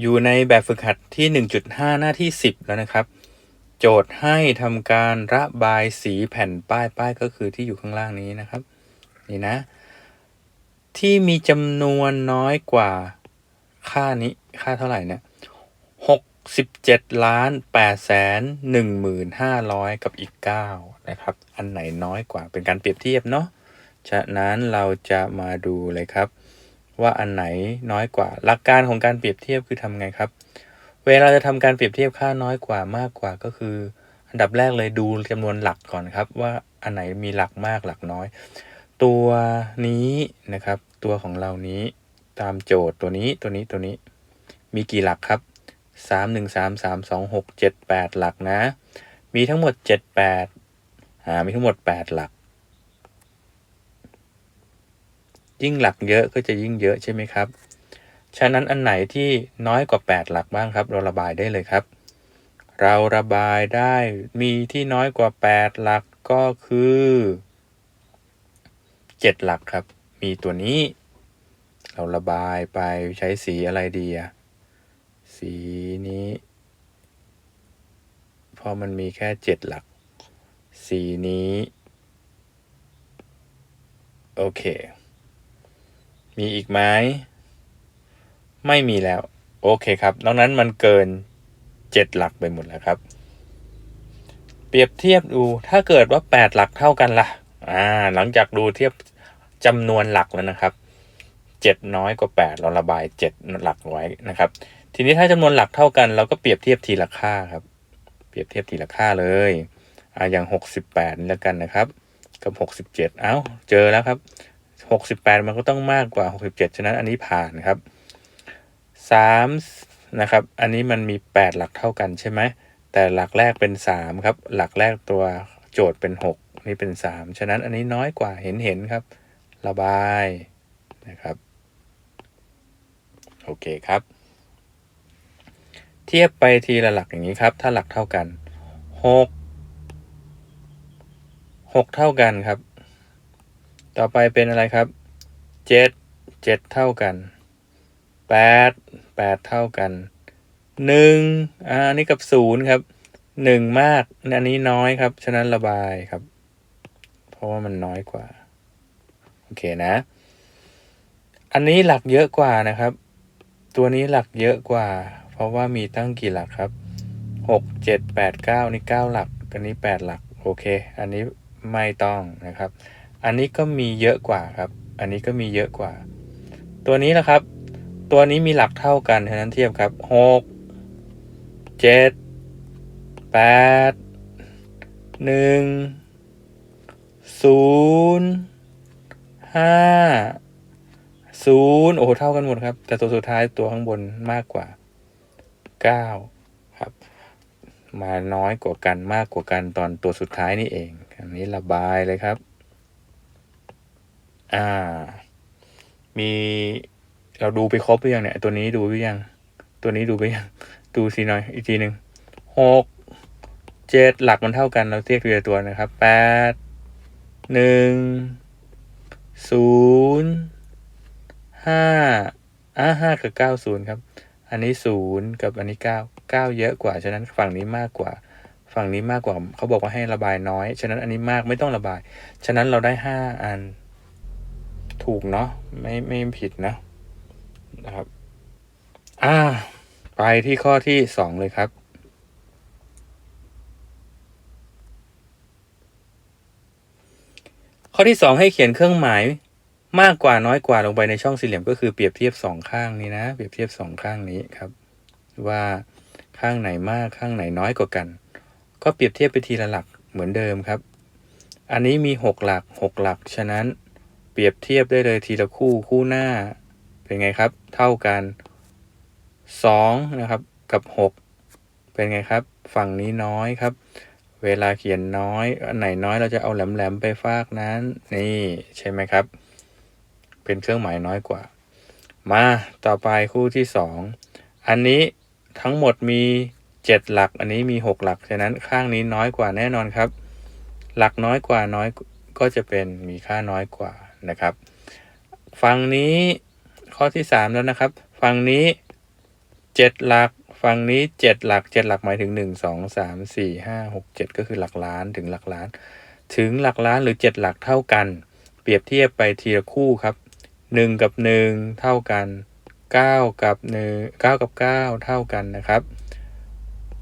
อยู่ในแบบฝึกหัดที่ 1.5 หน้าที่ 10 แล้วนะครับ โจทย์ให้ทำการระบายสีแผ่นป้ายป้ายก็คือที่อยู่ข้างล่างนี้นะครับ นี่นะ ที่มีจำนวนน้อยกว่าค่านี้ค่าเท่าไหร่เนี่ย67ล้าน8แสน15,000กับอีก9นะครับ อันไหนน้อยกว่าเป็นการเปรียบเทียบเนาะฉะนั้นเราจะมาดูเลยครับ ว่าอันไหนน้อยกว่า หลักการของการเปรียบเทียบคือทำไงครับ เวลาจะทำการเปรียบเทียบค่าน้อยกว่ามากกว่าก็คือ อันดับแรกเลยดูจำนวนหลักก่อนครับ ว่าอันไหนมีหลักมากหลักน้อย ตัวนี้นะครับ ตัวของเรานี้ตามโจทย์ตัวนี้ตัวนี้ตัวนี้ มีกี่หลักครับสามหนึ่งสามสามสองหกเจ็ดแปดหลักนะ มีทั้งหมดเจ็ดแปดอ่ามีทั้งหมดแปดหลัก ยิ่งหลักเยอะก็จะยิ่งเยอะใช่ไหมครับ ฉะนั้นอันไหนที่น้อยกว่า 8 หลักบ้างครับ เราระบายได้เลยครับ เราระบายได้มีที่น้อยกว่า 8 หลักก็คือ 7 หลักครับ มีตัวนี้ เราระบายไปใช้สีอะไรดีอะสีนี้เพราะมันมีแค่ 7 หลัก สีนี้โอเค มีอีกไหมไม่มีแล้ว โอเคครับ นอกนั้นมันเกิน 7 หลักไปหมดแล้วครับ เปรียบเทียบดูถ้าเกิดว่า 8 หลักเท่ากันล่ะอ่าหลังจากดูเทียบจำนวนหลักแล้วนะครับ 7 น้อยกว่า 8 เราระบาย 7 หลักไว้นะครับ ทีนี้ถ้าจำนวนหลักเท่ากัน เราก็เปรียบเทียบทีละค่าครับ เปรียบเทียบทีละค่าเลยอ่าอย่าง 68นี่แล้วกันนะครับ กับ 67 เอ้าเจอแล้วครับ 68มันก็ต้องมากกว่า67ฉะนั้นอันนี้ผ่านครับ3นะครับ อันนี้มันมี8หลักเท่ากันใช่ไหมแต่หลักแรกเป็น3ครับ หลักแรกตัวโจทย์เป็น6นี่เป็น3ฉะนั้นอันนี้น้อยกว่าเห็นเห็นครับ ระบายนะครับโอเคครับ เทียบไปทีละหลักอย่างนี้ครับ ถ้าหลักเท่ากัน6 6เท่ากันครับ ต่อไปเป็นอะไรครับเจ็ดเจ็ดเท่ากันแปดแปดเท่ากันหนึ่งอ่าอันนี้กับศูนย์ครับหนึ่งมากอันนี้น้อยครับ ฉะนั้นระบายครับ เพราะว่ามันน้อยกว่า โอเคนะ อันนี้หลักเยอะกว่านะครับ ตัวนี้หลักเยอะกว่า เพราะว่ามีตั้งกี่หลักครับหกเจ็ดแปดเก้านี่เก้าหลัก อันนี้แปดหลัก โอเค อันนี้ไม่ต้องนะครับ อันนี้ก็มีเยอะกว่าครับ อันนี้ก็มีเยอะกว่า ตัวนี้นะครับ ตัวนี้มีหลักเท่ากันฉะนั้นเทียบครับหกเจ็ดแปดหนึ่งศูนย์ห้าศูนย์โอ้โหเท่ากันหมดครับ แต่ตัวสุดท้ายตัวข้างบนมากกว่าเก้าครับ มาน้อยกว่ากันมากกว่ากันตอนตัวสุดท้ายนี่เอง อันนี้ระบายเลยครับ อ่า มีเราดูไปครบหรือยังเนี่ย ตัวนี้ดูหรือยัง ตัวนี้ดูไปยัง ดูสิหน่อย อีกทีหนึ่งหกเจ็ดหลักมันเท่ากันเราเทียบทีละตัวนะครับแปดหนึ่งศูนย์ห้าอ่าห้ากับเก้าศูนย์ครับ อันนี้ศูนย์กับอันนี้เก้าเก้าเยอะกว่า ฉะนั้นฝั่งนี้มากกว่า ฝั่งนี้มากกว่าเขาบอกว่าให้ระบายน้อย ฉะนั้นอันนี้มากไม่ต้องระบาย ฉะนั้นเราได้ห้าอัน ถูกเนาะไม่ไม่ผิดนะนะครับ อ่า ไปที่ข้อที่สองเลยครับ ข้อที่สองให้เขียนเครื่องหมายมากกว่าน้อยกว่าลงไปในช่องสี่เหลี่ยมก็คือเปรียบเทียบสองข้างนี้นะเปรียบเทียบสองข้างนี้ครับ ว่าข้างไหนมากข้างไหนน้อยกว่ากัน ก็เปรียบเทียบไปทีละหลักเหมือนเดิมครับ อันนี้มีหกหลักหกหลักฉะนั้น เปรียบเทียบได้เลยทีละคู่คู่หน้า เป็นไงครับ เท่ากันสองนะครับกับหกเป็นไงครับ ฝั่งนี้น้อยครับ เวลาเขียนน้อย อันไหนน้อยเราจะเอาแหลมๆไปฟากนั้น นี่ใช่ไหมครับ เป็นเครื่องหมายน้อยกว่า มาต่อไปคู่ที่สองอันนี้ทั้งหมดมีเจ็ดหลัก อันนี้มีหกหลัก ฉะนั้นข้างนี้น้อยกว่าแน่นอนครับ หลักน้อยกว่าน้อยก็จะเป็นมีค่าน้อยกว่า นะครับ ฝั่งนี้ข้อที่สามแล้วนะครับ ฝั่งนี้เจ็ดหลัก ฝั่งนี้เจ็ดหลักเจ็ดหลักหมายถึงหนึ่งสองสามสี่ห้าหกเจ็ดก็คือหลักล้านถึงหลักล้าน ถึงหลักล้านหรือเจ็ดหลักเท่ากัน เปรียบเทียบไปทีละคู่ครับหนึ่งกับหนึ่งเท่ากันเก้ากับหนึ่งเก้ากับเก้าเท่ากันนะครับ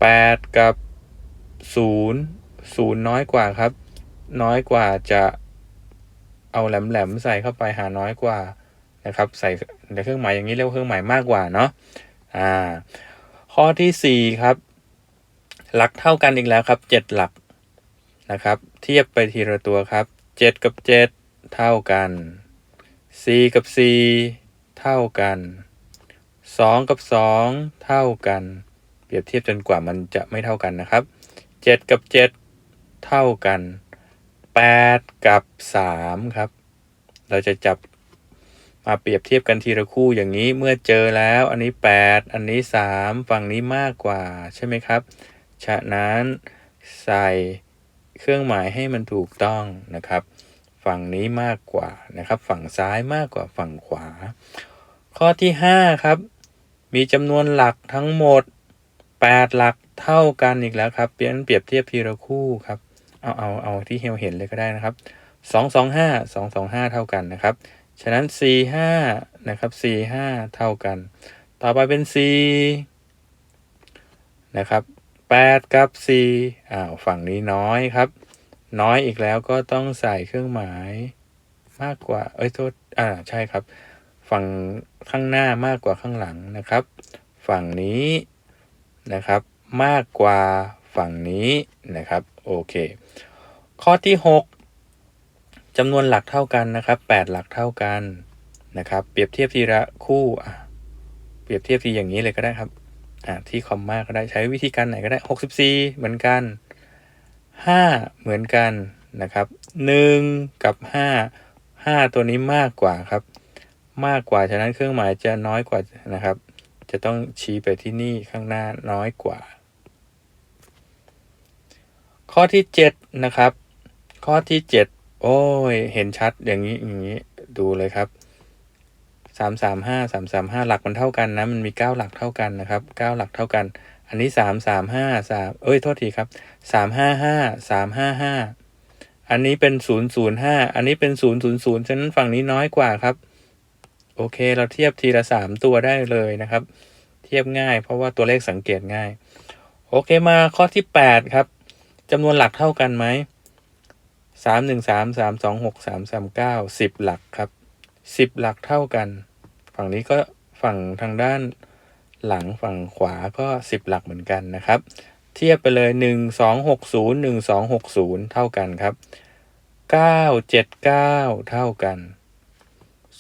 แปดกับศูนย์ศูนย์น้อยกว่าครับ น้อยกว่าจะ เอาแหลมๆใส่เข้าไปหาน้อยกว่านะครับ ใส่ในเครื่องหมายอย่างนี้เรียกว่าเครื่องหมายมากกว่าเนาะอ่า ข้อที่สี่ครับ หลักเท่ากันอีกแล้วครับเจ็ดหลักนะครับ เทียบไปทีละตัวครับเจ็ดกับเจ็ดเท่ากันสี่กับสี่เท่ากันสองกับสองเท่ากัน เปรียบเทียบจนกว่ามันจะไม่เท่ากันนะครับเจ็ดกับเจ็ดเท่ากัน แปดกับสามครับ เราจะจับมาเปรียบเทียบกันทีละคู่อย่างนี้เมื่อเจอแล้ว อันนี้ 8 อันนี้ 3 ฝั่งนี้มากกว่าใช่ไหมครับ ฉะนั้นใส่เครื่องหมายให้มันถูกต้องนะครับ ฝั่งนี้มากกว่านะครับ ฝั่งซ้ายมากกว่าฝั่งขวา ข้อที่ 5 ครับ มีจำนวนหลักทั้งหมด 8 หลักเท่ากันอีกแล้วครับเปลี่ยนเปรียบเทียบทีละคู่ครับ เอาเอาเอาที่เฮลเห็นเลยก็ได้นะครับ 2 2 5 2 2 5 เท่ากันนะครับ ฉะนั้น4 5นะครับ4 5เท่ากัน ต่อไปเป็น4นะครับ8กับ4อ้าวฝั่งนี้น้อยครับ น้อยอีกแล้วก็ต้องใส่เครื่องหมายมากกว่า เอ้ยโทษ อ่า ใช่ครับ ฝั่งข้างหน้ามากกว่าข้างหลังนะครับ ฝั่งนี้นะครับ มากกว่า ฝั่งนี้นะครับโอเค ข้อที่ 6จำนวนหลักเท่ากันนะครับ 8 หลักเท่ากันนะครับเปรียบเทียบทีละคู่เปรียบเทียบทีอย่างนี้เลยก็ได้ครับที่คอมมาก็ได้ใช้วิธีการไหนก็ได้ 64 เหมือนกัน 5 เหมือนกันนะครับ 1 กับ 5 5 ตัวนี้มากกว่าครับ มากกว่าฉะนั้นเครื่องหมายจะน้อยกว่านะครับ จะต้องชี้ไปที่นี่ข้างหน้าน้อยกว่า ข้อที่7นะครับ ข้อที่7โอ้ย เห็นชัดอย่างนี้อย่างนี้ดูเลยครับสามสามห้าสามสามห้าหลักมันเท่ากันนะ มันมีเก้าหลักเท่ากันนะครับเก้าหลักเท่ากัน อันนี้สามสามห้าสามเอ้ยโทษทีครับสามห้าห้าสามห้าห้าอันนี้เป็นศูนย์ศูนย์ห้าอันนี้เป็นศูนย์ศูนย์ศูนย์ฉะนั้นฝั่งนี้น้อยกว่าครับ โอเคเราเทียบทีละสามตัวได้เลยนะครับ เทียบง่าย เพราะว่าตัวเลขสังเกตง่าย โอเคมาข้อที่แปดครับ จำนวนหลักเท่ากันไหมสามหนึ่งสามสามสองหกสามสามเก้าสิบหลักครับสิบหลักเท่ากัน ฝั่งนี้ก็ฝั่งทางด้านหลังฝั่งขวาก็สิบหลักเหมือนกันนะครับ เทียบไปเลยหนึ่งสองหกศูนย์หนึ่งสองหกศูนย์เท่ากันครับเก้าเจ็ดเก้าเท่ากัน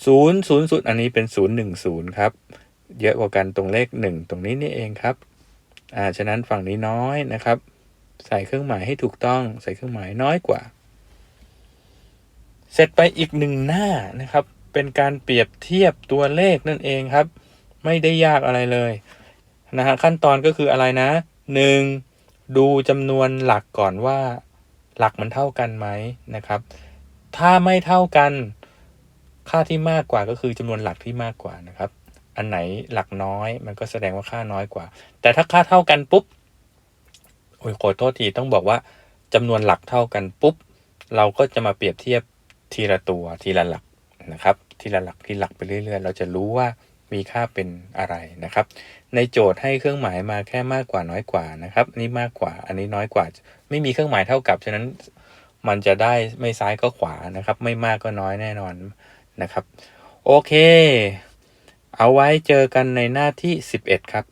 ศูนย์ศูนย์ศูนย์อันนี้เป็นศูนย์หนึ่งศูนย์ครับ เยอะกว่ากันตรงเลขหนึ่งตรงนี้นี่เองครับ อ่า ฉะนั้นฝั่งนี้น้อยนะครับ ใส่เครื่องหมายให้ถูกต้อง ใส่เครื่องหมายน้อยกว่า เสร็จไปอีกหนึ่งหน้านะครับ เป็นการเปรียบเทียบตัวเลขนั่นเองครับ ไม่ได้ยากอะไรเลยนะฮะขั้นตอนก็คืออะไรนะหนึ่งดูจำนวนหลักก่อนว่า หลักมันเท่ากันไหมนะครับ ถ้าไม่เท่ากันค่าที่มากกว่าก็คือจำนวนหลักที่มากกว่านะครับ อันไหนหลักน้อยมันก็แสดงว่าค่าน้อยกว่า แต่ถ้าค่าเท่ากันปุ๊บ โอ้ยขอโทษทีต้องบอกว่าจำนวนหลักเท่ากันปุ๊บ เราก็จะมาเปรียบเทียบทีละตัวทีละหลักนะครับ ทีละหลักทีหลักไปเรื่อยๆ เราจะรู้ว่ามีค่าเป็นอะไรนะครับ ในโจทย์ให้เครื่องหมายมาแค่มากกว่าน้อยกว่านะครับอันนี้มากกว่าอันนี้น้อยกว่า ไม่มีเครื่องหมายเท่ากับฉะนั้นมันจะได้ไม่ซ้ายก็ขวานะครับ ไม่มากก็น้อยแน่นอนนะครับ โอเค เอาไว้เจอกันในหน้าที่ 11 ครับ